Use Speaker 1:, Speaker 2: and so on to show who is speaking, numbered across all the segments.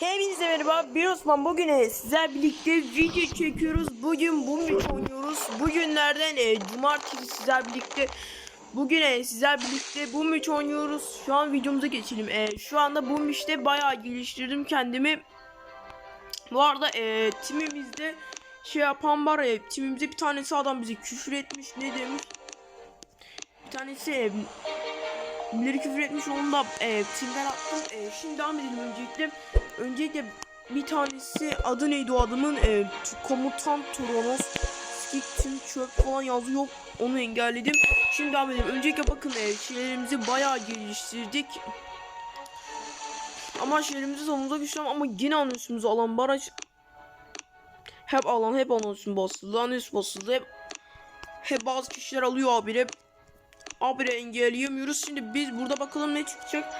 Speaker 1: Hepinize merhaba. Bir Osman bugün e, sizler birlikte video çekiyoruz. Bugün bu maç oynuyoruz. Bugünlerden e, cumartesi sizler birlikte Bugün e, sizler birlikte bu maç oynuyoruz. Şu an videomuza geçelim. E, şu anda bu maçta bayağı geliştirdim kendimi. Bu arada e, timimizde şey yapan var ya timimizde bir tanesi adam bize küfür etmiş ne demiş. Bir tanesi e, birileri küfür etmiş onu da e, timden attım. E, şimdi devam edelim öncelikle. Öncelikle bir tanesi adı neydi o adamın? E, komutan Tronos. Skik tüm çöp falan yazıyor. Onu engelledim. Şimdi devam edelim. Öncelikle bakın e, şeylerimizi bayağı geliştirdik. Ama şeylerimizi sonumuza güçlem ama yine anonsumuzu alan baraj hep alan hep anonsun basıldı. Anons basıldı. Hep, hep bazı kişiler alıyor habire. Habire engelleyemiyoruz. Şimdi biz burada bakalım ne çıkacak.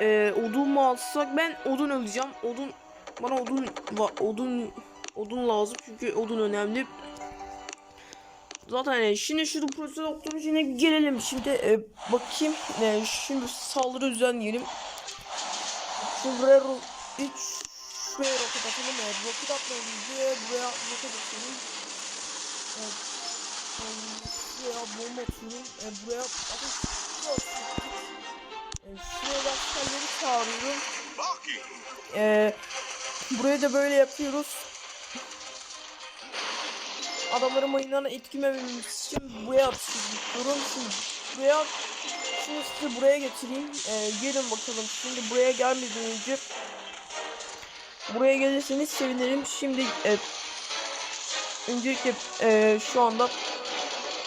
Speaker 1: Ee, odun mu alsak? Ben odun alacağım. Odun bana odun odun odun lazım çünkü odun önemli. Zaten yani şimdi şu profesör doktorun içine gelelim. Şimdi e, bakayım. E, şimdi saldırı düzenleyelim. Şimdi buraya hiç şuraya roket atalım. Evet, roket atmayalım. Buraya, buraya roket atalım. Evet. Şuraya bomba atıyorum. E, buraya e, şuraya başkanları çağırıyorum. E, buraya da böyle yapıyoruz. Adamların mayınlarına etkilemememiz için buraya atıyorum. Şimdi buraya Şimdi sizi buraya getireyim. E, gelin bakalım. Şimdi buraya gelmeden önce buraya gelirseniz sevinirim. Şimdi e, öncelikle e, şu anda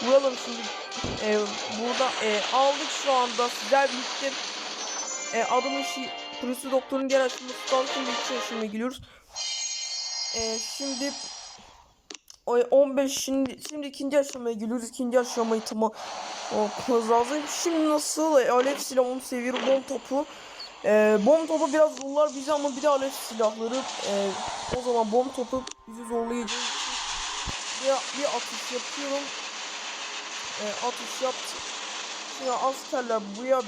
Speaker 1: vuralım şimdi. E, burada e, aldık şu anda sizler birlikte e, adamın şey Polisi doktorun gel açılması lazım. Şimdi iki aşamaya geliyoruz. E, şimdi o 15 şimdi şimdi ikinci aşamaya geliyoruz. İkinci aşamayı tamam okumamız lazım. Şimdi nasıl e, alev silahı onu seviyorum. Bom topu. E, bom topu biraz zorlar bizi ama bir de alev silahları. E, o zaman bom topu bizi zorlayacak bir, bir atış yapıyorum. E, atış yaptım. Şimdi askerler buraya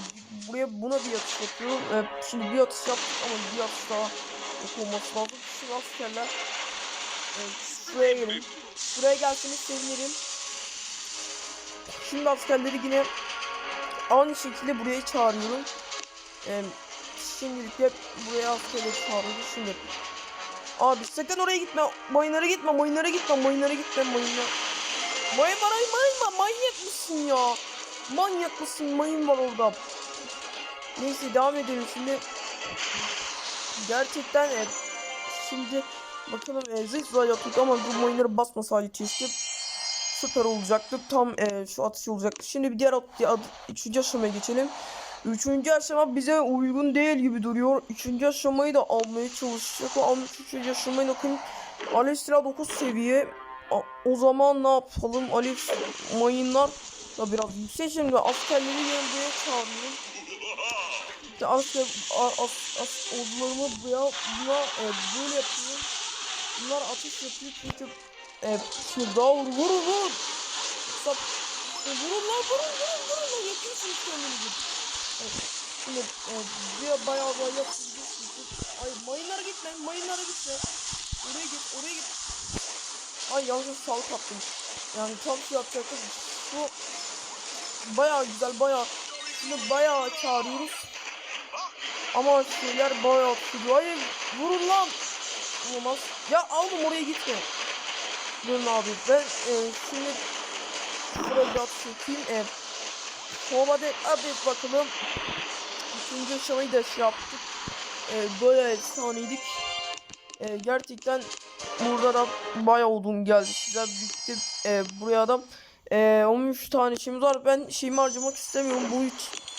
Speaker 1: buraya buna bir atış yapıyorum. E, şimdi bir atış yaptık ama bir atış daha yapılması lazım. Şimdi askerler e, şuraya gelin. Buraya gelseniz sevinirim. Şimdi askerleri yine aynı şekilde buraya çağırıyorum. E, şimdilikle buraya askerleri çağırıyoruz. Şimdi Abi sakın oraya gitme. Mayınlara gitme. Mayınlara gitme. Mayınlara gitme. Mayınlara. Mayın. Ay mayın. Manyak mısın ya? Manyak mısın? Mayın var orada. Neyse devam edelim şimdi. Gerçekten e, şimdi bakalım e, Zexra yaptık ama bu mayınları basmasaydı keşke süper olacaktı. Tam e, şu atış olacaktı. Şimdi bir diğer at, ad, üçüncü aşamaya geçelim. Üçüncü aşama bize uygun değil gibi duruyor. Üçüncü aşamayı da almaya çalışacak. Almış üçüncü aşamayı bakın. Alestra 9 seviye. O zaman ne yapalım? Alex mayınlar da biraz yüksek. Şimdi askerleri buraya çağırıyorum. İşte asker, as, as, ordularımı buraya, buna e, böyle yapıyorum. Bunlar ateş yapıyor çünkü e, şimdi daha vur vur vur. Sap, e, vurun lan vurun vurun vurun lan yakıyorsunuz kendinizi. Evet, şimdi e, bir bayağı bayağı yapıyorsunuz. Ay mayınlara gitme mayınlara gitme. Oraya git oraya git. Ay yalnız sağlık attım. Yani tam şey yapacaktım. Bu bayağı güzel bayağı. Şimdi bayağı çağırıyoruz. Ama şeyler bayağı sürüyor. Hayır vurun lan. Olmaz. Ya aldım oraya gitme. Durun abi ben e, şimdi şuraya bir atış yapayım. E, Kovada abi bakalım. Üçüncü aşamayı da şey yaptık. E, böyle efsaneydik. E, gerçekten burada da bayağı odun geldi. Sizler birlikte e, buraya da e, 13 tane şeyimiz var. Ben şeyimi harcamak istemiyorum. Bu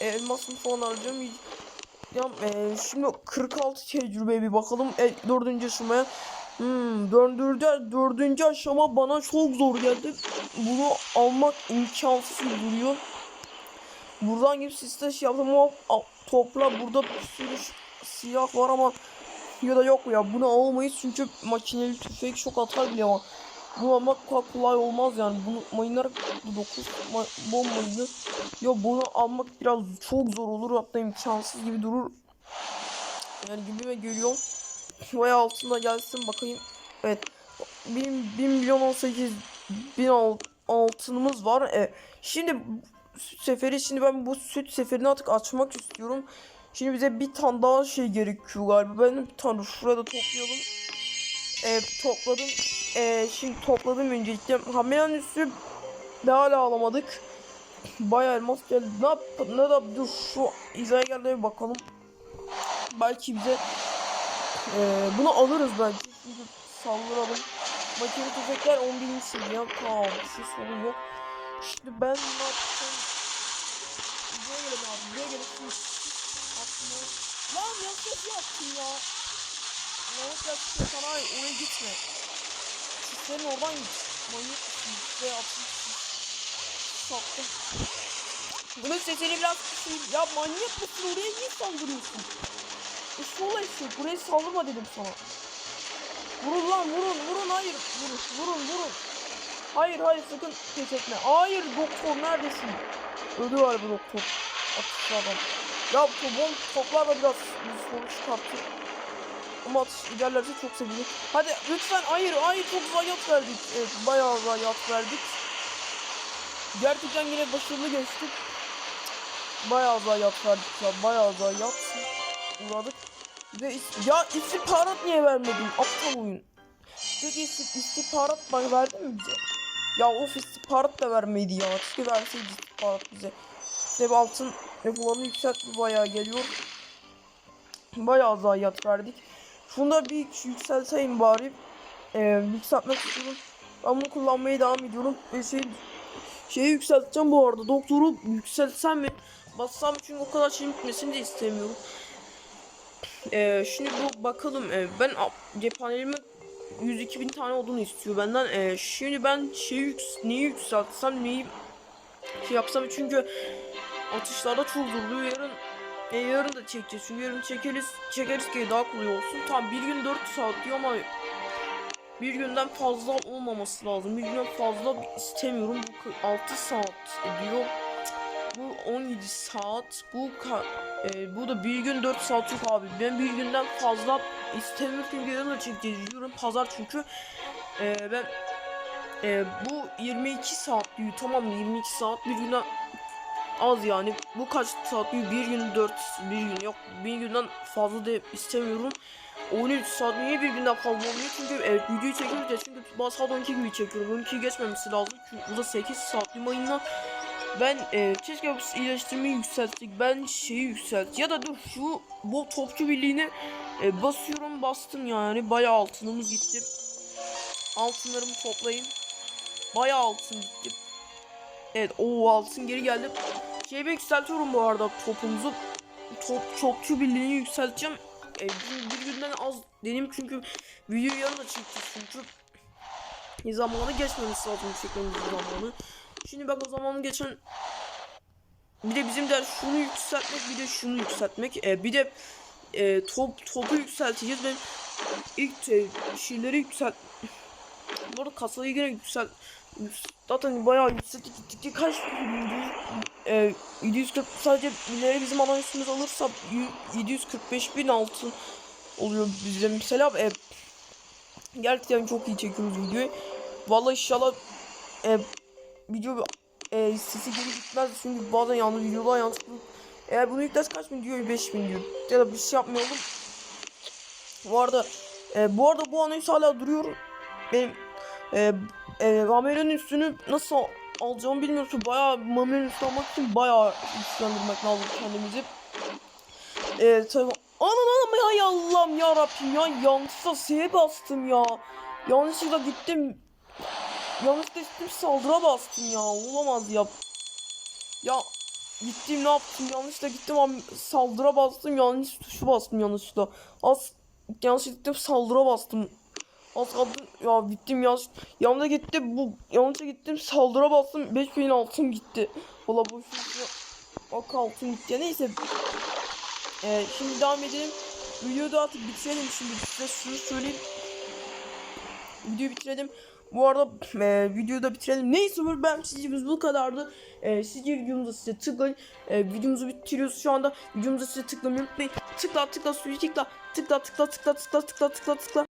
Speaker 1: e, elmasını falan harcayacağım. Ya, e, şimdi 46 tecrübeye bir bakalım. E, dördüncü aşamaya. Hmm, dördüncü, dördüncü aşama bana çok zor geldi. Bunu almak imkansız duruyor. Buradan gibi siste şey yaptım ama topla burada bir sürü silah var ama ya da yok ya bunu almayız çünkü makineli tüfek çok atar bile ama bunu almak kolay, olmaz yani bunu mayınlar 9 ma ya bunu almak biraz çok zor olur hatta imkansız gibi durur yani gibi ve geliyor Vay altında gelsin bakayım. Evet. 1, 1 milyon 18 bin al- altınımız var. E, şimdi süt seferi şimdi ben bu süt seferini artık açmak istiyorum. Şimdi bize bir tane daha şey gerekiyor galiba. Ben bir tane şurada toplayalım. E, topladım. E, şimdi topladım öncelikle. Hameyanın üstü de hala alamadık. Bayağı elmas geldi. Ne yap? Ne yap? Dur şu izaya geldi bir bakalım. Belki bize ee, bunu alırız bence. Çünkü saldıralım. Makine tüfekler 10 bin seviye. Tamam bir şey sorun yok. Şimdi ben ne yapacağım? Buraya gelin abi. Buraya gelin. Şimdi aklıma... Lan yanlış yaptım ya. Yanlış yaptım sana. Oraya gitme. Senin oradan git. Manyak? Buraya atın. Sattım. Bunun sesini biraz kısayım. Ya manyak mısın? Oraya niye saldırıyorsun? E sol eşek. Buraya saldırma dedim sana. Vurun lan vurun vurun hayır. Vurun vurun vurun. Hayır hayır sakın pes etme. Hayır doktor neredesin? Öldü galiba doktor. Atışlı adam. Ya topon toplar da biraz bir sorun çıkarttı. Ama atış ilerlerse çok sevinirim. Hadi lütfen hayır hayır çok zayiat verdik. Evet bayağı zayiat verdik. Gerçekten yine başarılı geçtik. Bayağı zayiat verdik ya bayağı zayiat uğradık. Ve is- ya istihbarat niye vermedin? Aptal oyun. Peki ist- istihbarat bana verdin mi bize? Ya of istihbarat da vermedi ya. Keşke verseydi istihbarat bize. İşte bir altın depolarını yükseltme bayağı geliyor. Bayağı zayiat verdik. Şunu da bir yükselteyim bari. Ee, yükseltmek istiyorum. Ben bunu kullanmaya devam ediyorum. Ve şey, şeyi yükselteceğim bu arada. Doktoru yükseltsem mi? Bassam çünkü o kadar şey bitmesini de istemiyorum. Ee, şimdi bu bakalım. Ee, ben cephanelimi 102 bin tane olduğunu istiyor benden. Ee, şimdi ben şey yüks neyi yükseltsem neyi şey yapsam çünkü atışlarda çok zorluyor. Yarın e, yarın da çekeceğiz. Çünkü yarın çekeriz, çekeriz ki daha kolay olsun. Tam bir gün 4 saat diyor ama bir günden fazla olmaması lazım. Bir günden fazla istemiyorum. Bu 6 saat ediyor. Bu 17 saat. Bu e, bu da bir gün 4 saat yok abi. Ben bir günden fazla istemiyorum çünkü yarın da çekeceğiz. Yarın pazar çünkü. E, ben e, bu 22 saat diyor tamam mı? 22 saat bir günden az yani. Bu kaç saat diyor? Bir gün 4 bir gün yok. Bir günden fazla da istemiyorum. 13 saat niye bir günden fazla oluyor? Çünkü evet videoyu çekiyoruz ya çünkü bazı saat 12 gibi çekiyorum. 12'yi geçmemesi lazım. Çünkü bu da 8 saat bir mayından ben e, keşke iyileştirmeyi yükselttik. Ben şeyi yükselt. Ya da dur şu bu topçu birliğini e, basıyorum bastım yani. Bayağı altınımız gitti. Altınlarımı toplayayım. Bayağı altın gitti. Evet o altın geri geldi. Şeyi yükseltiyorum bu arada topumuzu. Top, topçu birliğini yükselteceğim. E, bir, bir günden az dedim çünkü video yarın da çekeceğiz çünkü. Zamanı geçmemesi lazım çekmemiz zamanı. Şimdi bak o zaman geçen bir de bizim de şunu yükseltmek bir de şunu yükseltmek e, bir de e, top topu yükselteceğiz ben ilk e, şeyleri yükselt bu arada kasayı yine yükselt yük- zaten bayağı yükselttik gittikçe kaç e, 740 sadece ileri bizim alan üstümüz alırsa y- 745 bin altın oluyor bizde. Mesela e, gerçekten çok iyi çekiyoruz videoyu. Vallahi inşallah e, video e, sesi geri gitmez çünkü bazen yanlış videolar yanlışlıkla eğer bunu yüklerse kaç bin diyor? 5 bin diyor. Ya da bir şey yapmayalım. Bu arada e, bu arada bu anayüs hala duruyor. Benim e, e, Ramelo'nun üstünü nasıl alacağımı bilmiyorum çünkü bayağı Ramelo'nun üstünü almak için bayağı güçlendirmek lazım kendimizi e, tabi Anan anam ya Allah'ım ya Rabbim ya yanlışlıkla S'ye bastım ya yanlışlıkla gittim Yanlışlıkla gittim saldıra bastım ya. Olamaz ya. Ya gittim ne yaptım yanlışlıkla gittim abi saldıra bastım yanlış tuşu bastım yanlışlıkla. Az yanlışlıkla saldıra bastım. Az kaldı ya gittim yanlış yanlışa gitti bu yanlışa gittim saldıra bastım 5000 altın gitti. Valla bu şu bak altın gitti ya neyse. Ee, şimdi devam edelim. Videoyu da artık bitirelim şimdi size şunu söyleyeyim. Videoyu bitirelim. Bu arada e, videoyu da bitirelim. Neyse bu ben sizce bu kadardı. E, sizce videomuza size tıklayın. E, videomuzu bitiriyoruz şu anda. Videomuza size tıklamayı unutmayın. Tıkla tıkla suyu tıkla. Tıkla tıkla tıkla tıkla tıkla tıkla tıkla.